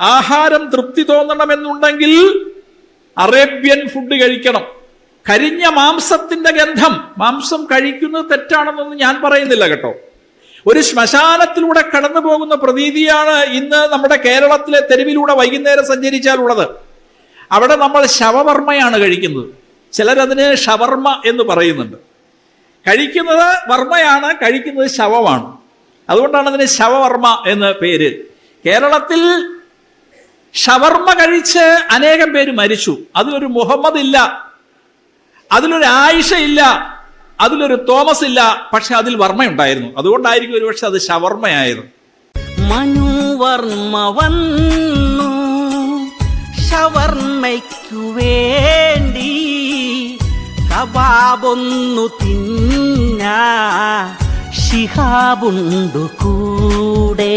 ആഹാരം തൃപ്തി തോന്നണമെന്നുണ്ടെങ്കിൽ Arabian food കഴിക്കണം. കരിഞ്ഞ മാംസത്തിന്റെ ഗന്ധം. മാംസം കഴിക്കുന്നത് തെറ്റാണെന്നൊന്നും ഞാൻ പറയുന്നില്ല കേട്ടോ. ഒരു ശ്മശാനത്തിലൂടെ കടന്നു പോകുന്ന പ്രതീതിയാണ് ഇന്ന് നമ്മുടെ കേരളത്തിലെ തെരുവിലൂടെ വൈകുന്നേരം സഞ്ചരിച്ചാലുള്ളത്. അവിടെ നമ്മൾ ശവവർമ്മയാണ് കഴിക്കുന്നത്. ചിലരതിന് ഷവർമ്മ എന്ന് പറയുന്നുണ്ട്. കഴിക്കുന്നത് വർമ്മയാണ് കഴിക്കുന്നത് ശവമാണ്. അതുകൊണ്ടാണ് അതിന് ശവവർമ്മ എന്ന് പേര്. കേരളത്തിൽ ഷവർമ്മ കഴിച്ച് അനേകം പേര് മരിച്ചു. അതിലൊരു മുഹമ്മദ് ഇല്ല. അതിലൊരു ആയിഷ ഇല്ല. അതിലൊരു തോമസ് ഇല്ല. പക്ഷെ അതിൽ വർമ്മ ഉണ്ടായിരുന്നു അതുകൊണ്ടായിരിക്കും ഒരുപക്ഷെ അത് ഷവർമ്മയായത് മനുവർമ്മ വന്നു. ഷവർമ്മയ്ക്കു വേണ്ടി കബാബൊന്നു തിന്ന ഷിഹാബുണ്ടു കൂടെ.